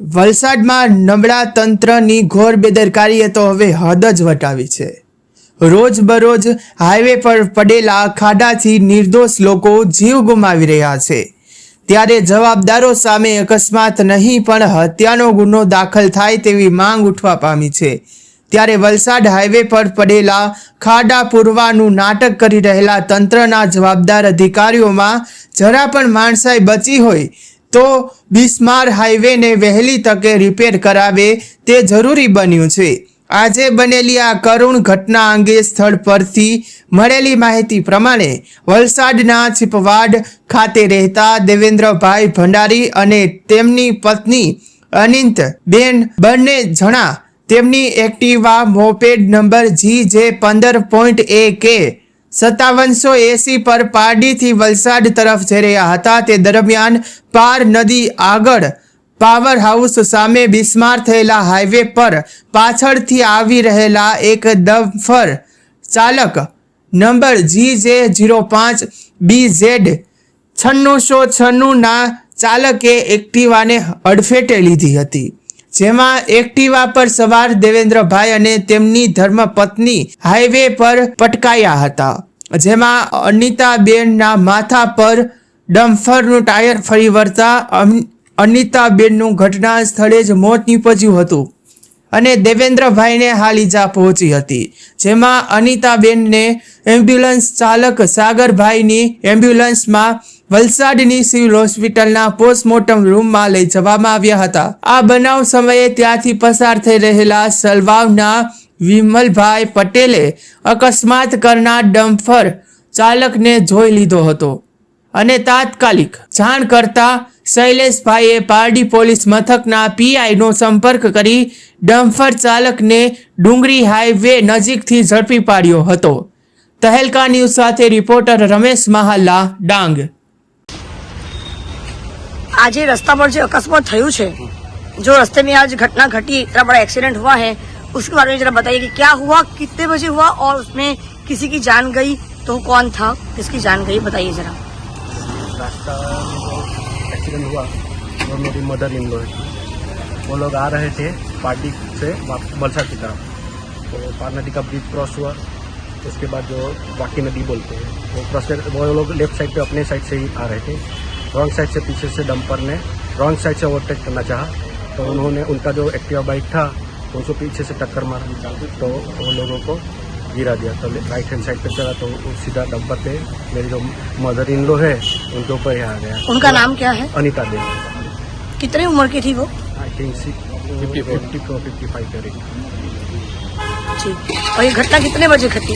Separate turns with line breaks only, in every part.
વલસાડમાં નબળા તંત્રની ઘોર બેદરકારીએ તો હવે હદ જ વટાવી છે. રોજબરોજ હાઈવે પર પડેલા ખાડાથી નિર્દોષ લોકો જીવ ગુમાવી રહ્યા છે. ત્યારે જવાબદારો સામે અકસ્માત નહીં, પણ હત્યાનો ગુનો દાખલ થાય તેવી માંગ ઉઠવા પામી છે. ત્યારે વલસાડ હાઈવે પર પડેલા ખાડા પૂરવાનું નાટક કરી રહેલા તંત્રના જવાબદાર અધિકારીઓમાં જરા પણ માણસાઈ બચી હોય તો બિસ્માર હાઈવેને વહેલી તકે રિપેર કરાવે તે જરૂરી બન્યું છે. આજે બનેલી આ કરુણ ઘટના અંગે સ્થળ પરથી મળેલી માહિતી પ્રમાણે વલસાડના છીપવાડ ખાતે રહેતા દેવેન્દ્રભાઈ ભંડારી અને તેમની પત્ની અનિંત બેન બંને જણા તેમની એક્ટિવા મોપેડ નંબર જી જે પંદર પોઈન્ટ એ કે સત્તાવનસો એસી પર પારડીથી વલસાડ તરફ જઈ રહ્યા હતા. તે દરમિયાન પાર નદી આગળ પાવર હાઉસ સામે બિસ્માર થયેલા હાઈવે પર પાછળથી આવી રહેલા એક ડમ્ફર ચાલક નંબર જી જે જીરો પાંચ બી ઝેડ છન્નુંસો છન્નુંના ચાલકે એક્ટિવાને અડફેટે લીધી હતી. જેમાં એક્ટિવા પર સવાર દેવેન્દ્રભાઈ અને તેમની ધર્મપત્ની હાઈવે પર પટકાયા હતા. જેમાં અનિતાબેનના માથા પર ડમ્ફરનું ટાયર ફરી વળતા અનિતાબેનનું ઘટના સ્થળે જ મોત નીપજ્યું હતું અને દેવેન્દ્રભાઈને હાલ ઈજા પહોંચી હતી. જેમાં અનિતાબેનને એમ્બ્યુલન્સ ચાલક સાગરભાઈની એમ્બ્યુલન્સમાં વલસાડની સિવિલ હોસ્પિટલના પોસ્ટમોર્ટમ રૂમમાં લઈ જવામાં આવ્યા હતા. આ બનાવ સમયે ત્યાંથી પસાર થઈ રહેલા સલવાવના વિમલભાઈ પટેલે અકસ્માત કરનાર ડમ્ફર ચાલકને જોઈ લીધો હતો અને તાત્કાલિક જાણ કરતા શૈલેષભાઈએ પારડી પોલીસ મથકના પીઆઈનો સંપર્ક કરી ડમ્ફર ચાલકને ડુંગરી હાઈવે નજીકથી ઝડપી પાડ્યો હતો. તહેલકા ન્યૂઝ સાથે રિપોર્ટર રમેશ મહાલા ડાંગ.
આજે रास्ता पर जो अकस्मात થયું છે जो रास्ते में आज घटना घटी इतना बड़ा एक्सीडेंट हुआ है उसके बारे में जरा बताइए कि क्या हुआ कितने बजे हुआ और उसमें किसी की जान गई तो वो कौन था किसकी जान गई बताइए जरा
रास्ता में जो एक्सीडेंट हुआ वो मेरी मदर इन लॉ थी वो लोग आ रहे थे पार्टी से वाप- वलसाड की तरफ तो पार नदी का ब्रिज क्रॉस हुआ उसके बाद जो वाकी नदी बोलते हैं वो क्रॉस कर वो लोग लेफ्ट साइड पे अपने साइड से ही आ रहे थे रॉन्ग साइड से पीछे से डंपर ने रॉन्ग साइड से ओवरटेक करना चाहा। तो उन्होंने उनका जो एक्टिवा बाइक था उनको पीछे से टक्कर मारा। तो वो लोगों को गिरा दिया। तो राइट हैंड साइड पे चला तो सीधा डंपर पे मेरी जो मदर इन लो है उनके ऊपर ही आ गया।
उनका नाम क्या है?
अनिता देव।
कितने उम्र की थी वो?
I think fifty fifty four fifty five करेगी
जी। और ये घटना कितने बजे घटी?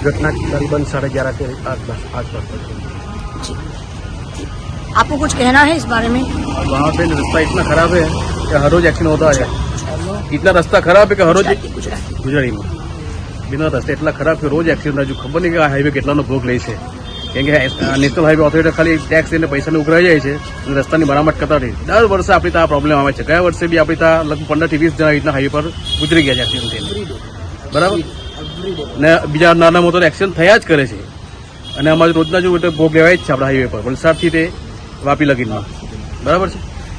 घटना करीबन साढ़े ग्यारह के आसपास आसपास पर
जी। आपको कुछ कहना है इस बारे में
वहाँ पे रास्ता इतना खराब है कि हर रोज एक्सीडेंट होता है इतना रास्ता खराब है कि हर रोज
ગુજરાતી ગુજરાતી
ગુજરાતીમાં બિના રસ્તા એટલા ખરાબ કે રોજ એક્સિડન્ટ હજુ ખબર નહીં કે આ હાઈવે કેટલાનો ભોગ લે છે કેમ કે આ નેશનલ હાઈવે ઓથોરિટી ખાલી ટેક્સ લઈને પૈસાને ઉઘરાઈ જાય છે અને રસ્તાની મરામત કરતા નથી દર વર્ષે આપણી ત્યાં આ પ્રોબ્લેમ આવે છે ગયા વર્ષે બી આપણી ત્યાં લગભગ પંદરથી વીસ જણા રીતના હાઈવે પર ગુજરી ગયા છે એક્સિડન્ટ થઈને બરાબર ને બીજા નાના મોટા એક્સિડન્ટ થયા જ કરે છે અને અમારે રોજના જો એટલે ભોગ લેવાય જ છે આપણા હાઈવે પર વલસાડથી તે વાપી લગીનમાં. બરાબર છે?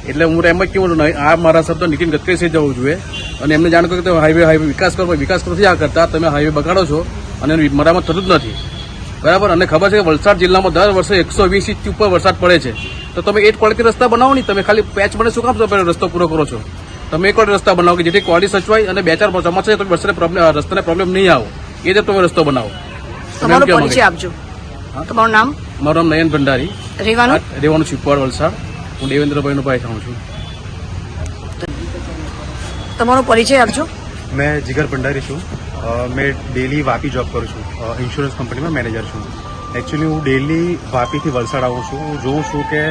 એટલે હું એમ જ કેવું આ મારા શબ્દ નીતિન ગડકરી છે જવું જોઈએ. અને એમને જાણ કર્યું કે હાઈવે હાઈવે વિકાસ કરો વિકાસ નથી આ કરતા તમે હાઈવે બગાડો છો અને મરામત થતું જ નથી. બરાબર? અને ખબર છે કે વલસાડ જિલ્લામાં દર વર્ષે એકસો વીસ ઇંચથી ઉપર વરસાદ પડે છે. તો તમે એક ક્વોલિટી રસ્તા બનાવો નહીં તમે ખાલી પેચ બને શું કામ તમે રસ્તો પૂરો કરો છો? તમે એક રસ્તા બનાવો કે જેથી ક્વોલિટી સચવાય અને બે ચાર ચોમાસા તો વરસાદને પ્રોબ્લેમ રસ્તાને પ્રોબ્લેમ નહીં આવો. એ રીતે તમે રસ્તો બનાવો.
તમારો પરિચય આપજો. તમારું નામ?
મારું નામ નયન ભંડારી.
રહેવાનું
રહેવાનું ચીપવાડ વલસાડ. હું દેવેન્દ્રભાઈનો ભાઈ થાઉં છું.
તમારો પરિચય આપજો.
મેં જિગર ભંડારી છું. મેં ડેલી વાપી જોબ કરું છું. ઇન્સ્યોરન્સ કંપનીમાં મેનેજર છું. એકચ્યુઅલી હું ડેલી વાપીથી વલસાડ આવું છું. હું જોઉં છું કે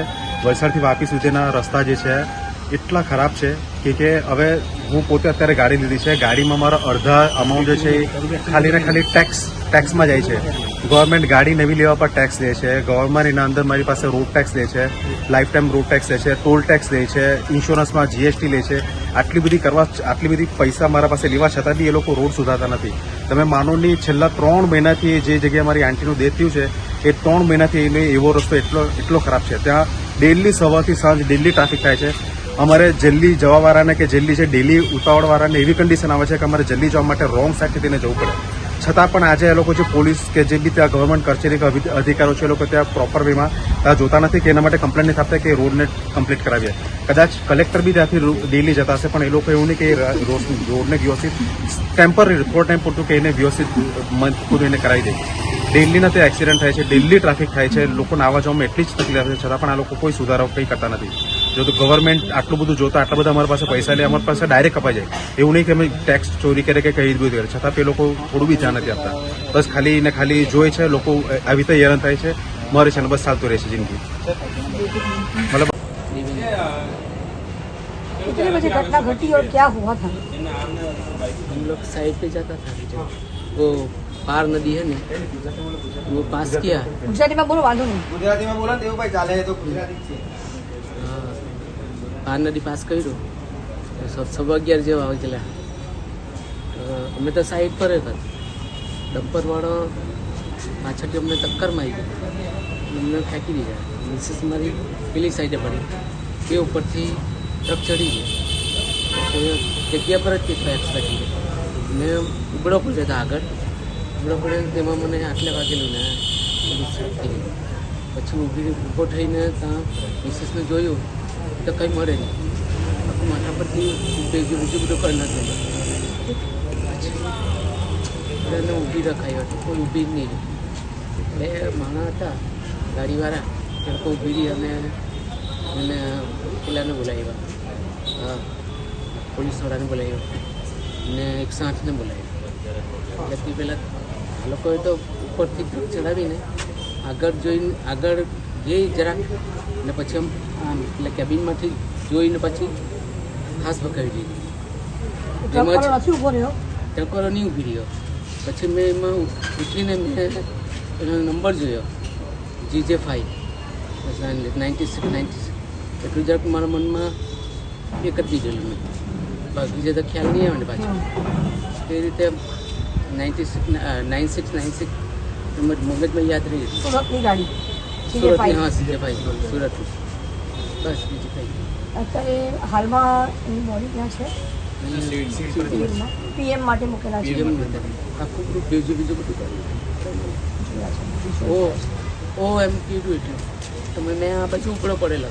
વલસાડથી વાપી સુધીના રસ્તા જે છે એટલા ખરાબ છે કે કે હવે હું પોતે અત્યારે ગાડી લીધી છે. ગાડીમાં મારા અડધા અમાઉન્ટ જે છે ખાલી ને ખાલી ટેક્સ ટેક્સમાં જાય છે. ગવર્મેન્ટ ગાડી નવી લેવા પર ટેક્સ લે છે. ગવર્મેન્ટ એના અંદર મારી પાસે રોડ ટેક્સ લે છે. લાઈફ ટાઈમ રોડ ટેક્સ લે છે. ટોલ ટેક્સ લે છે. ઇન્સ્યોરન્સમાં જીએસટી લે છે. આટલી બધી કરવા, આટલી બધી પૈસા મારા પાસે લેવા છતાં બી એ લોકો રોડ સુધારતા નથી. તમે માનો નહીં છેલ્લા ત્રણ મહિનાથી જે જગ્યાએ મારી આંટીનું દેહ થયું છે, એ ત્રણ મહિનાથી એને એવો રસ્તો એટલો એટલો ખરાબ છે. ત્યાં ડેલી સવારથી સાંજ ડેલી ટ્રાફિક થાય છે. અમારે જલ્દી જવાવાળાને કે જલ્દી છે ડેલી ઉતાવળવાળાને એવી કન્ડિશન આવે છે કે અમારે જલ્દી જવા માટે રોંગ સાઈડથી તેને જવું પડે. છતાં પણ આજે એ લોકો જે પોલીસ કે જે બી ત્યાં ગવર્મેન્ટ કચેરી અધિકારો છે એ લોકો ત્યાં પ્રોપર વેમાં જોતા નથી કે એના માટે કમ્પ્લેન નથી આપતા કે રોડને કમ્પ્લીટ કરાવીએ કદાચ કલેક્ટર બી ત્યાંથી ડેલી જતા હશે, પણ એ લોકો એવું નહીં કે રોડને વ્યવસ્થિત ટેમ્પરરી થોડો ટાઈમ પૂરતું કે એને વ્યવસ્થિત પૂરું એને કરાવી દે. ડેલીના ત્યાં એક્સિડન્ટ થાય છે ડેલી ટ્રાફિક થાય છે, લોકોને આવવા જવામાં એટલી જ તકલીફ છે, છતાં પણ આ લોકો કોઈ સુધારો કંઈ કરતા નથી. જો તો ગવર્મેન્ટ આટલું બધું જોતા આટલા બધા અમારી પાસે પૈસા લે અમારી પાસે ડાયરેક્ટ કપાઈ જાય એવું નહીં કે અમે ટેક્સ ચોરી કરે કે કઈ બધું કરે છતાં તે લોકો થોડું બી ધ્યાન નથી આપતા બસ ખાલી ને ખાલી જોઈ છે લોકો આવી રીતે હેરાન થાય છે મરે છે ને બસ ચાલતું રહે છે જિંદગી મતલબ
कितने बजे घटना घटी और क्या हुआ था
हम लोग साइड पे जाता था जो वो पार नदी है ना वो पास किया
ગુજરાતીમાં બોલો વાંધો નહીં
ગુજરાતીમાં બોલો ને તેવું ભાઈ ચાલે તો ગુજરાતી જ છે
હા. પાર પાસ કર્યું. સવા અગિયાર જેવા વાગેલા. અમે તો સાઈડ પર જ ડમ્પરવાળો પાછળથી અમને ટક્કર મારી ગઈ અમને ફેંકી દીધા. મિસિસ મારી પેલી સાઈડે પડી. એ ઉપરથી ટ્રક ચડી ગયો. તો જગ્યા પર જ તે એક્સપેક્ટ મેં ઉબડો પડ્યો હતો આગળ. ઉબડો પડ્યો તેમાં મને આટલે વાગેલું ને ગયું પછી ઊભી ઊભો થઈને ત્યાં મિસિસને જોયું. તો કંઈ મળે નહીં. આખું માથા પરથી બીજું બીજું બધું કરી નથી. એને ઊભી રખાયો હતો, કોઈ ઊભી જ નહીં. બે માણસ હતા, ગાડીવાળા એ લોકો ઊભી રહી અને એને પેલાને બોલાવ્યા. હા, પોલીસવાળાને બોલાવ્યો. ને એક સાંઠને બોલાવ્યો. એટલે પહેલાં આ લોકોએ તો ઉપરથી ચડાવીને આગળ જોઈને આગળ ગઈ જરાક ને પછી આમ આમ એટલે કેબિનમાંથી જોઈને પછી હાથ પકડી દીધી
તેમજ
ટકોરો નહીં ઊભી રહ્યો. પછી મેં એમાં ઉઠીને મેં એનો નંબર જોયો GJ five. Ninety six ninety six. એટલું જરાક મારા મનમાં એ કરતી ગયેલું મેં. બાકી જે તો ખ્યાલ નહીં આવે ને પાછું. એ રીતે ninety six nine six nine six મગજમાં યાદ રહી.
સુરતની ગાડી.
સુરતની હા સીજે ભાઈ સુરતની. બસ બીજું કંઈ
અત્યારે હાલમાં એની બોડી ક્યાં છે. પીએમ માટે મૂકેલા છે.
આખું ગ્રુપ બીજું બીજું બધું કર્યું. ઓ ઓ એમ કીધું એટલે. તમે મેં આ પછી ઉપડો પડેલો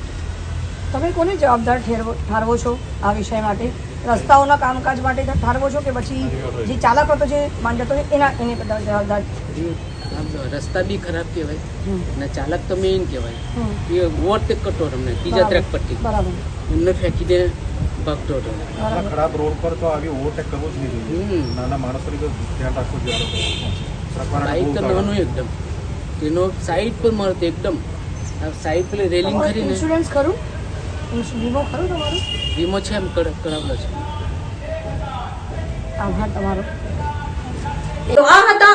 તમે કોને જવાબદાર ઠેરવો ઠારવો છો આ વિષય માટે? રસ્તાઓના કામકાજ માટે ઠારવો છો કે પછી જે ચાલક હતો જે માંડતો એના એને બધા જવાબદાર?
રસ્તા બી ખરાબ કહેવાય. અને ચાલક તો મેઇન કહેવાય. એ ઓવરટેક કરતો તમને અમને ત્રીજા ટ્રેક પરથી.
બરાબર.
એમને ફેંકીને ભાગતો હતો.
ખરાબ રોડ પર તો આવી ઓવરટેક કરવો જ નહીં જોઈએ. નાના માણસ તરીકે ધ્યાન રાખવું જોઈએ
બાઈક તો નાનું એકદમ. તેનો સાઈડ પર મળતો એકદમ. સાઈડ પેલી રેલિંગ કરીને
ઇન્સ્યોરન્સ ખરું? વીમો ખરું તમારો?
વીમો છે એમ કર- કરાવેલો છે.
આભાર તમારો.
તો આ હતા